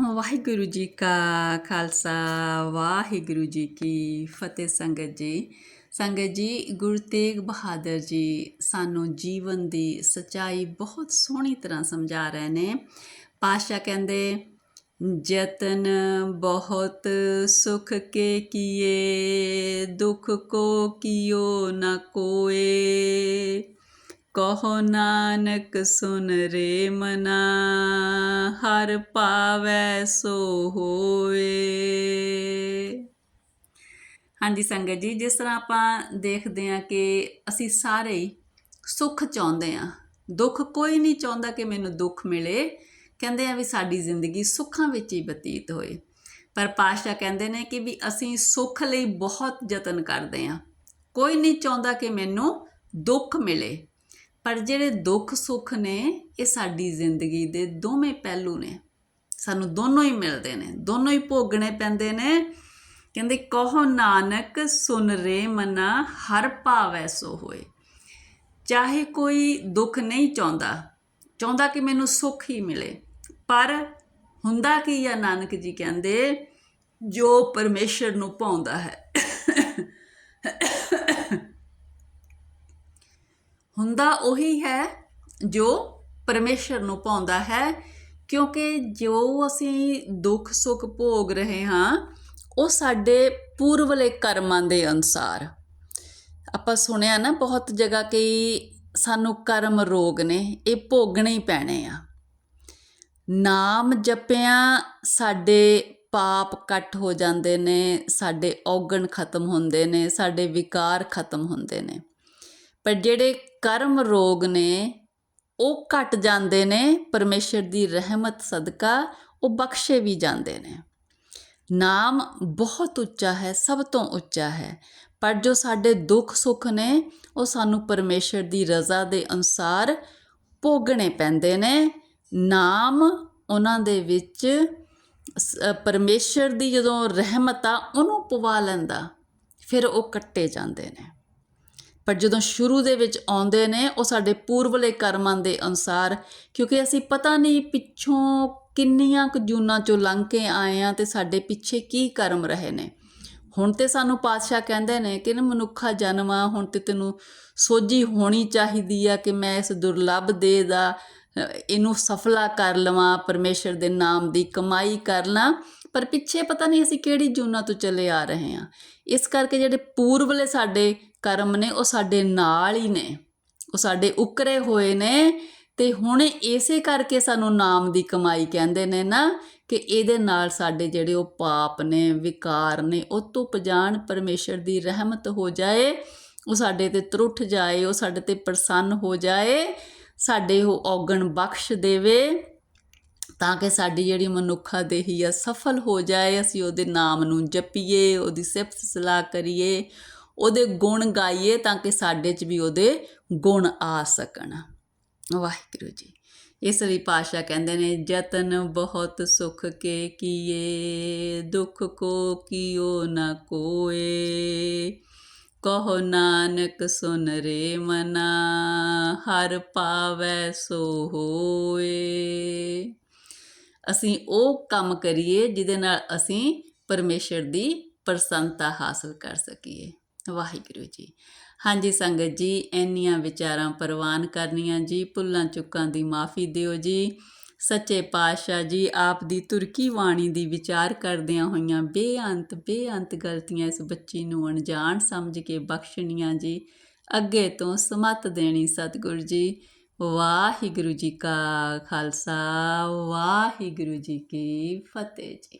ਵਾਹਿਗੁਰੂ ਜੀ ਕਾ ਖਾਲਸਾ, ਵਾਹਿਗੁਰੂ ਜੀ ਕੀ ਫਤਿਹ ਸੰਗਤ ਜੀ। ਸੰਗਤ ਜੀ, ਗੁਰੂ ਤੇਗ ਬਹਾਦਰ ਜੀ ਸਾਨੂੰ ਜੀਵਨ ਦੀ ਸਚਾਈ ਬਹੁਤ ਸੋਹਣੀ ਤਰ੍ਹਾਂ ਸਮਝਾ ਰਹੇ ਨੇ। ਪਾਸ਼ਾ ਕਹਿੰਦੇ, ਜਤਨ ਬਹੁਤ ਸੁਖ ਕੇ ਕੀਏ, ਦੁਖ ਕੋ ਕੀਓ ਨਾ ਕੋਏ। ਕਹੋ ਨਾਨਕ ਸੁਨ ਰੇ ਮਨਾ, ਹਰ ਪਾਵੈ ਸੋ ਹੋਏ। ਹਾਂਜੀ ਸੰਗਤ ਜੀ, ਜਿਸ ਤਰ੍ਹਾਂ ਆਪਾਂ ਦੇਖਦੇ ਹਾਂ ਕਿ ਅਸੀਂ ਸਾਰੇ ਹੀ ਸੁੱਖ ਚਾਹੁੰਦੇ ਆ ਦੁੱਖ ਕੋਈ ਨਹੀਂ ਚਾਹੁੰਦਾ ਕਿ ਮੈਨੂੰ ਦੁੱਖ ਮਿਲੇ। ਕਹਿੰਦੇ ਆ ਵੀ ਸਾਡੀ ਜ਼ਿੰਦਗੀ ਸੁੱਖਾਂ ਵਿੱਚ ਹੀ ਬਤੀਤ ਹੋਏ। ਪਰ ਪਾਸ਼ਾ ਕਹਿੰਦੇ ਨੇ ਕਿ ਵੀ ਅਸੀਂ ਸੁੱਖ ਲਈ ਬਹੁਤ ਯਤਨ ਕਰਦੇ ਆ ਕੋਈ ਨਹੀਂ ਚਾਹੁੰਦਾ ਕਿ ਮੈਨੂੰ ਦੁੱਖ ਮਿਲੇ। ਪਰ ਜਿਹੜੇ ਦੁੱਖ ਸੁੱਖ ਨੇ, ਇਹ ਸਾਡੀ ਜ਼ਿੰਦਗੀ ਦੇ ਦੋਵੇਂ ਪਹਿਲੂ ਨੇ। ਸਾਨੂੰ ਦੋਨੋਂ ਹੀ ਮਿਲਦੇ ਨੇ, ਦੋਨੋਂ ਹੀ ਭੋਗਣੇ ਪੈਂਦੇ ਨੇ। ਕਹਿੰਦੇ, ਕਹੋ ਨਾਨਕ, ਸੁਨ ਰੇ ਮਨਾ, ਹਰ ਭਾਵੈ ਸੋ ਹੋਏ। ਚਾਹੇ ਕੋਈ ਦੁੱਖ ਨਹੀਂ ਚਾਹੁੰਦਾ ਚਾਹੁੰਦਾ ਕਿ ਮੈਨੂੰ ਸੁੱਖ ਹੀ ਮਿਲੇ, ਪਰ ਹੁੰਦਾ ਕੀ ਆ ਨਾਨਕ ਜੀ ਕਹਿੰਦੇ, ਜੋ ਪਰਮੇਸ਼ਰ ਨੂੰ ਪਾਉਂਦਾ ਹੈ। ਹੁੰਦਾ ਉਹੀ ਹੈ ਜੋ ਪਰਮੇਸ਼ਰ ਨੂੰ ਪਾਉਂਦਾ ਹੈ, ਕਿਉਂਕਿ ਜੋ ਅਸੀਂ ਦੁੱਖ, ਸੁੱਖ ਭੋਗ ਰਹੇ ਹਾਂ, ਉਹ ਸਾਡੇ ਪੂਰਵਲੇ ਕਰਮਾਂ ਦੇ ਅਨਸਾਰ। ਆਪਾਂ ਸੁਣਿਆ ਨਾ ਬਹੁਤ ਜਗ੍ਹਾ ਕਿ ਸਾਨੂੰ ਕਰਮ ਰੋਗ ਨੇ, ਇਹ ਭੋਗਣੇ ਹੀ ਪੈਣੇ ਆ। ਨਾਮ ਜਪਿਆ ਸਾਡੇ ਪਾਪ ਕੱਟ ਹੋ ਜਾਂਦੇ ਨੇ, ਸਾਡੇ ਔਗਣ ਖਤਮ ਹੁੰਦੇ ਨੇ, ਸਾਡੇ ਵਿਕਾਰ ਖਤਮ ਹੁੰਦੇ ਨੇ। ਪਰ ਜਿਹੜੇ ਕਰਮ ਰੋਗ ਨੇ, ਉਹ ਘਟ ਜਾਂਦੇ ਨੇ, ਪਰਮੇਸ਼ਰ ਦੀ ਰਹਿਮਤ ਸਦਕਾ ਉਹ ਬਖਸ਼ੇ ਵੀ ਜਾਂਦੇ ਨੇ। ਨਾਮ ਬਹੁਤ ਉੱਚਾ ਹੈ, ਸਭ ਤੋਂ ਉੱਚਾ ਹੈ। ਪਰ ਜੋ ਸਾਡੇ ਦੁੱਖ ਸੁੱਖ ਨੇ, ਉਹ ਸਾਨੂੰ ਪਰਮੇਸ਼ਰ ਦੀ ਰਜ਼ਾ ਦੇ ਅਨੁਸਾਰ ਭੋਗਣੇ ਪੈਂਦੇ ਨੇ। ਨਾਮ ਉਹਨਾਂ ਦੇ ਵਿੱਚ ਪਰਮੇਸ਼ਰ ਦੀ ਜਦੋਂ ਰਹਿਮਤ ਆ, ਉਹਨੂੰ ਪਵਾ ਲੈਂਦਾ, ਫਿਰ ਉਹ ਕੱਟੇ ਜਾਂਦੇ ਨੇ। ਪਰ ਜਦੋਂ ਸ਼ੁਰੂ ਦੇ ਵਿੱਚ ਆਉਂਦੇ ਨੇ, ਉਹ ਸਾਡੇ ਪੂਰਵਲੇ ਕਰਮਾਂ ਦੇ ਅਨੁਸਾਰ, ਕਿਉਂਕਿ ਅਸੀਂ ਪਤਾ ਨਹੀਂ ਪਿੱਛੋਂ ਕਿੰਨੀਆਂ ਕੁ ਜੂਨਾਂ ਚੋਂ ਲੰਘ ਕੇ ਆਏ ਆ ਤੇ ਸਾਡੇ ਪਿੱਛੇ ਕੀ ਕਰਮ ਰਹੇ ਨੇ। ਹੁਣ ਤੇ ਸਾਨੂੰ ਪਾਤਸ਼ਾਹ ਕਹਿੰਦੇ ਨੇ ਕਿ ਨਾ, ਮਨੁੱਖਾ ਜਨਮਾ, ਹੁਣ ਤੇ ਤੈਨੂੰ ਸੋਝੀ ਹੋਣੀ ਚਾਹੀਦੀ ਆ ਕਿ ਮੈਂ ਇਸ ਦੁਰਲੱਭ ਦੇ ਦਾ ਇਹਨੂੰ ਸਫਲਾ ਕਰ ਲਵਾਂ, ਪਰਮੇਸ਼ਰ ਦੇ ਨਾਮ ਦੀ ਕਮਾਈ ਕਰ ਲਾਂ। ਪਰ ਪਿੱਛੇ ਪਤਾ ਨਹੀਂ ਅਸੀਂ ਕਿਹੜੀ ਜੂਨਾਂ ਤੋਂ ਚੱਲੇ ਆ ਰਹੇ ਹਾਂ। ਇਸ ਕਰਕੇ ਜਿਹੜੇ ਪੂਰਵਲੇ ਸਾਡੇ ਕਰਮ ਨੇ, ਉਹ ਸਾਡੇ ਨਾਲ ਹੀ ਨੇ। ਉਹ ਸਾਡੇ ਉਕਰੇ ਹੋਏ ਨੇ ਤੇ ਹੁਣ ਇਸੇ ਕਰਕੇ ਸਾਨੂੰ ਨਾਮ ਦੀ ਕਮਾਈ ਕਹਿੰਦੇ ਨੇ ਨਾ ਕਿ ਇਹਦੇ ਨਾਲ ਸਾਡੇ ਜਿਹੜੇ ਉਹ ਪਾਪ ਨੇ, ਵਿਕਾਰ ਨੇ, ਉਹ ਧੁੱਪ ਜਾਣ, ਪਰਮੇਸ਼ਰ ਦੀ ਰਹਿਮਤ ਹੋ ਜਾਏ, ਉਹ ਸਾਡੇ ਤੇ ਤਰੁੱਠ ਜਾਏ, ਉਹ ਸਾਡੇ ਤੇ ਪ੍ਰਸੰਨ ਹੋ ਜਾਏ, ਸਾਡੇ ਉਹ ਔਗਣ ਬਖਸ਼ ਦੇਵੇ, ਤਾਂ ਕਿ ਸਾਡੀ ਜਿਹੜੀ ਮਨੁੱਖਾ ਦੇਹੀ ਆ ਸਫਲ ਹੋ ਜਾਏ, ਅਸੀਂ ਉਹਦੇ ਨਾਮ ਨੂੰ ਜਪੀਏ, ਉਹਦੀ ਸਿਫਤ ਸਲਾਹ ਕਰੀਏ ਉਹਦੇ ਗੁਣ ਗਾਈਏ ਤਾਂ ਕਿ ਸਾਡੇ 'ਚ ਵੀ ਉਹਦੇ ਗੁਣ ਆ ਸਕਣ। ਵਾਹਿਗੁਰੂ ਜੀ। ਇਸ ਲਈ ਪਾਸ਼ਾ ਕਹਿੰਦੇ ਨੇ ਯਤਨ ਬਹੁਤ ਸੁਖ ਕੇ ਕੀਏ, ਦੁੱਖ ਕੋ ਕੀਓ ਨਾ ਕੋਏ। ਕਹੋ ਨਾਨਕ ਸੁਨ ਰੇ ਮਨਾ, ਹਰ ਪਾਵੈ ਸੋ ਹੋਏ। ਅਸੀਂ ਉਹ ਕੰਮ ਕਰੀਏ ਜਿਹਦੇ ਨਾਲ ਅਸੀਂ ਪਰਮੇਸ਼ਰ ਦੀ ਪ੍ਰਸੰਨਤਾ ਹਾਸਲ ਕਰ ਸਕੀਏ। ਵਾਹਿਗੁਰੂ ਜੀ। ਹਾਂਜੀ ਸੰਗਤ ਜੀ, ਇੰਨੀਆਂ ਵਿਚਾਰਾਂ ਪ੍ਰਵਾਨ ਕਰਨੀਆਂ ਜੀ, ਭੁੱਲਾਂ ਚੁੱਕਾਂ ਦੀ ਮਾਫੀ ਦਿਓ ਜੀ। ਸੱਚੇ ਪਾਤਸ਼ਾਹ ਜੀ, ਆਪ ਦੀ ਤੁਰਕੀ ਬਾਣੀ ਦੀ ਵਿਚਾਰ ਕਰਦਿਆਂ ਹੋਈਆਂ ਬੇਅੰਤ ਬੇਅੰਤ ਗਲਤੀਆਂ ਇਸ ਬੱਚੀ ਨੂੰ ਅਣਜਾਣ ਸਮਝ ਕੇ ਬਖਸ਼ਣੀਆਂ ਜੀ। ਅੱਗੇ ਤੋਂ ਸਮਤ ਦੇਣੀ ਸਤਿਗੁਰ ਜੀ। ਵਾਹਿਗੁਰੂ ਜੀ ਕਾ ਖਾਲਸਾ, ਵਾਹਿਗੁਰੂ ਜੀ ਕੀ ਫਤਿਹ ਜੀ।